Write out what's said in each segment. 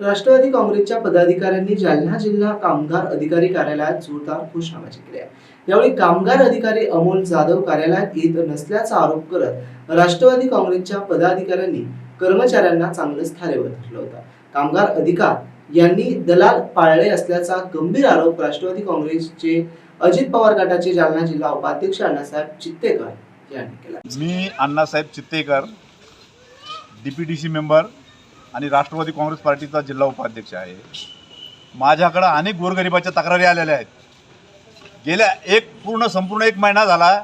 राष्ट्रवादी काँग्रेसच्या पदाधिकाऱ्यांनी जालना जिल्हा कामगार अधिकारी कार्यालयात जोरदार घोषणाबाजी केली आहे. यावेळी कामगार अधिकारी अमोल जाधव कार्यालयात येत नसल्याचा आरोप करत राष्ट्रवादी काँग्रेसच्या पदाधिकाऱ्यांनी कर्मचाऱ्यांना चांगलंच थारेवर धरलं होतं. कामगार अधिकार यांनी दलाल पाळले असल्याचा गंभीर आरोप राष्ट्रवादी काँग्रेसचे अजित पवार गटाचे जालना जिल्हा उपाध्यक्ष अण्णासाहेब चित्तेकर यांनी केला. मी अण्णासाहेब चित्तेकर डी मेंबर आणि राष्ट्रवादी काँग्रेस पार्टीचा जिल्हा उपाध्यक्ष आहे. माझ्याकडं अनेक गोरगरिबाच्या तक्रारी आलेल्या आहेत. गेल्या एक पूर्ण संपूर्ण एक महिना झाला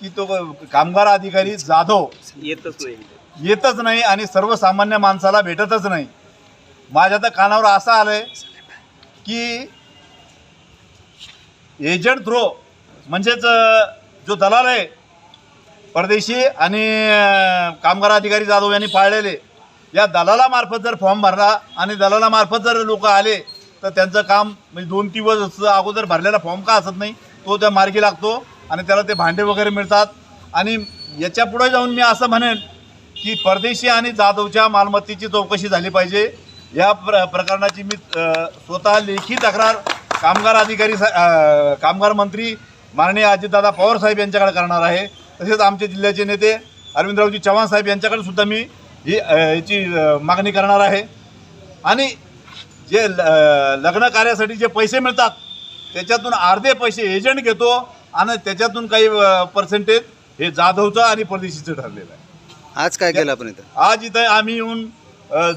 की तो कामगार अधिकारी जाधव येतच नाही. येतच नाही आणि सर्वसामान्य माणसाला भेटतच नाही. माझ्या तर कानावर असं आलंय की एजंट थ्रो म्हणजेच जो दलाल आहे परदेशी आणि कामगार अधिकारी जाधव यांनी पाळलेले या दलालामार्फत जर फॉर्म भरला आणि दलालामार्फत जर लोक आले तर त्यांचं काम म्हणजे दोन दिवस अगोदर भरलेला फॉर्म का असत नाही? तो त्या मार्गी लागतो आणि त्याला ते भांडे वगैरे मिळतात. आणि याच्यापुढे जाऊन मी असं म्हणेन की परदेशी आणि जाधवच्या मालमत्तेची चौकशी झाली पाहिजे. या प्र प्रकरणाची मी स्वतः लेखी तक्रार कामगार अधिकारी सा कामगार मंत्री माननीय अजितदादा पवार साहेब यांच्याकडे करणार आहे. तसेच आमचे जिल्ह्याचे नेते अरविंदरावजी चव्हाण साहेब यांच्याकडे सुद्धा मी ही याची मागणी करणार आहे. आणि जे लग्न कार्यासाठी जे पैसे मिळतात त्याच्यातून अर्धे पैसे एजंट घेतो आणि त्याच्यातून काही पर्सेंटेज हे जाधवचं आणि परदेशीचं ठरलेलं आहे. आज काय केलं आपण इथं? आज इथं आम्ही येऊन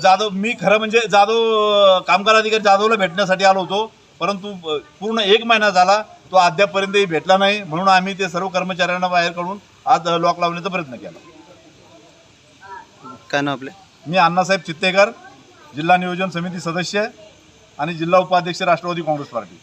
जाधव मी खरं म्हणजे जाधव कामगार अधिकारी जाधवला भेटण्यासाठी आलो होतो. परंतु पूर्ण एक महिना झाला तो अद्यापपर्यंतही भेटला नाही. म्हणून आम्ही ते सर्व कर्मचाऱ्यांना बाहेर काढून आज लॉक लावण्याचा प्रयत्न केला. काय नाव आपले? मी अण्णासाहेब चित्तेकर जिल्हा नियोजन समिती सदस्य आणि जिल्हा उपाध्यक्ष राष्ट्रवादी काँग्रेस पार्टी.